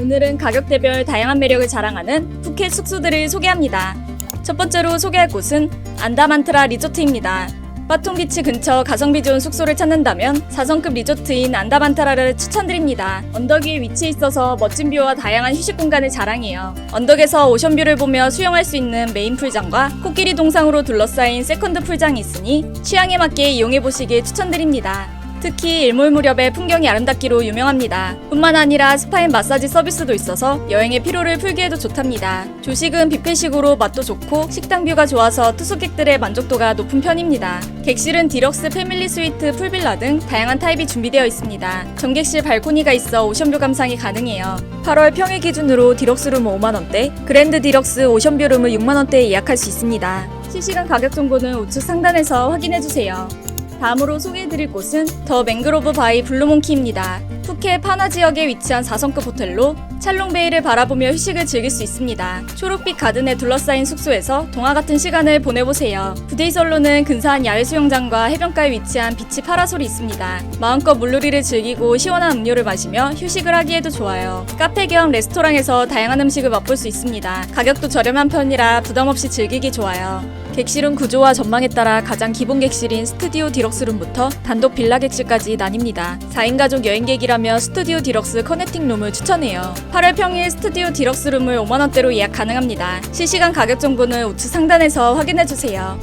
오늘은 가격대별 다양한 매력을 자랑하는 푸켓 숙소들을 소개합니다. 첫 번째로 소개할 곳은 안다만트라 리조트입니다. 바통비치 근처 가성비 좋은 숙소를 찾는다면 4성급 리조트인 안다만트라를 추천드립니다. 언덕 위에 위치해 있어서 멋진 뷰와 다양한 휴식 공간을 자랑해요. 언덕에서 오션뷰를 보며 수영할 수 있는 메인 풀장과 코끼리 동상으로 둘러싸인 세컨드 풀장이 있으니 취향에 맞게 이용해 보시길 추천드립니다. 특히 일몰 무렵의 풍경이 아름답기로 유명합니다. 뿐만 아니라 스파인 마사지 서비스도 있어서 여행의 피로를 풀기에도 좋답니다. 조식은 뷔페식으로 맛도 좋고 식당 뷰가 좋아서 투숙객들의 만족도가 높은 편입니다. 객실은 디럭스 패밀리 스위트 풀빌라 등 다양한 타입이 준비되어 있습니다. 전객실 발코니가 있어 오션뷰 감상이 가능해요. 8월 평일 기준으로 디럭스룸 5만원대, 그랜드 디럭스 오션뷰룸을 6만원대에 예약할 수 있습니다. 실시간 가격 정보는 우측 상단에서 확인해주세요. 다음으로 소개해드릴 곳은 더 맹그로브 바이 블루몽키입니다. 푸켓 파나 지역에 위치한 4성급 호텔로 찰롱베이를 바라보며 휴식을 즐길 수 있습니다. 초록빛 가든에 둘러싸인 숙소에서 동화 같은 시간을 보내보세요. 부데이솔로는 근사한 야외 수영장과 해변가에 위치한 비치 파라솔이 있습니다. 마음껏 물놀이를 즐기고 시원한 음료를 마시며 휴식을 하기에도 좋아요. 카페 겸 레스토랑에서 다양한 음식을 맛볼 수 있습니다. 가격도 저렴한 편이라 부담 없이 즐기기 좋아요. 객실은 구조와 전망에 따라 가장 기본 객실인 스튜디오 디럭스룸부터 단독 빌라 객실까지 나뉩니다. 4인 가족 여행객이라면 스튜디오 디럭스 커넥팅 룸을 추천해요. 8월 평일 스튜디오 디럭스 룸을 5만원대로 예약 가능합니다. 실시간 가격 정보는 우측 상단에서 확인해주세요.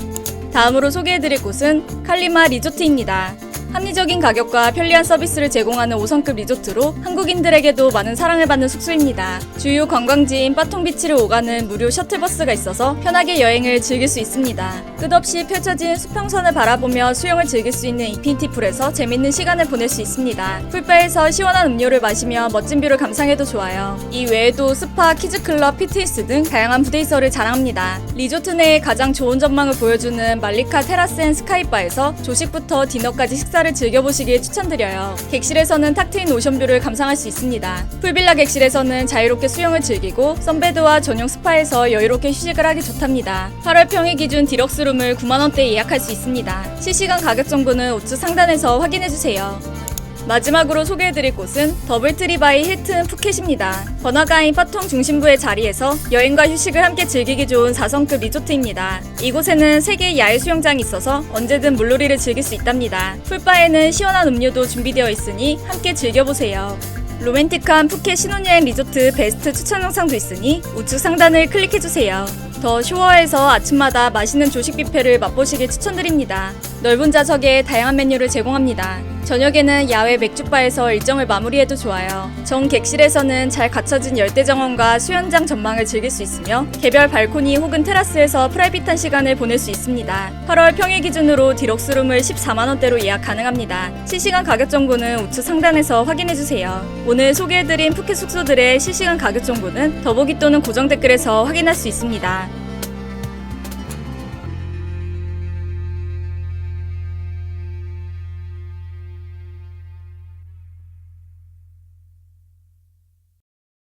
다음으로 소개해드릴 곳은 칼리마 리조트입니다. 합리적인 가격과 편리한 서비스를 제공하는 5성급 리조트로 한국인들에게도 많은 사랑을 받는 숙소입니다. 주요 관광지인 빠통비치를 오가는 무료 셔틀버스가 있어서 편하게 여행을 즐길 수 있습니다. 끝없이 펼쳐진 수평선을 바라보며 수영을 즐길 수 있는 인피니티 풀에서 재밌는 시간을 보낼 수 있습니다. 풀바에서 시원한 음료를 마시며 멋진 뷰를 감상해도 좋아요. 이 외에도 스파, 키즈클럽, 피트니스 등 다양한 부대이설을 자랑합니다. 리조트 내에 가장 좋은 전망을 보여주는 말리카 테라스 앤 스카이바에서 조식부터 디너까지 식사를 즐겨보시길 추천드려요. 객실에서는 탁 트인 오션뷰를 감상할 수 있습니다. 풀빌라 객실에서는 자유롭게 수영을 즐기고 선베드와 전용 스파에서 여유롭게 휴식을 하기 좋답니다. 8월 평일 기준 디럭스룸을 9만원대에 예약할 수 있습니다. 실시간 가격 정보는 우측 상단에서 확인해주세요. 마지막으로 소개해드릴 곳은 더블트리 바이 힐튼 푸켓입니다. 번화가인 파통 중심부의 자리에서 여행과 휴식을 함께 즐기기 좋은 4성급 리조트입니다. 이곳에는 3개의 야외 수영장이 있어서 언제든 물놀이를 즐길 수 있답니다. 풀바에는 시원한 음료도 준비되어 있으니 함께 즐겨보세요. 로맨틱한 푸켓 신혼여행 리조트 베스트 추천 영상도 있으니 우측 상단을 클릭해주세요. 더 쇼어에서 아침마다 맛있는 조식 뷔페를 맛보시길 추천드립니다. 넓은 좌석에 다양한 메뉴를 제공합니다. 저녁에는 야외 맥주바에서 일정을 마무리해도 좋아요. 정 객실에서는 잘 갖춰진 열대 정원과 수영장 전망을 즐길 수 있으며 개별 발코니 혹은 테라스에서 프라이빗한 시간을 보낼 수 있습니다. 8월 평일 기준으로 디럭스룸을 14만원대로 예약 가능합니다. 실시간 가격 정보는 우측 상단에서 확인해주세요. 오늘 소개해드린 푸켓 숙소들의 실시간 가격 정보는 더보기 또는 고정 댓글에서 확인할 수 있습니다.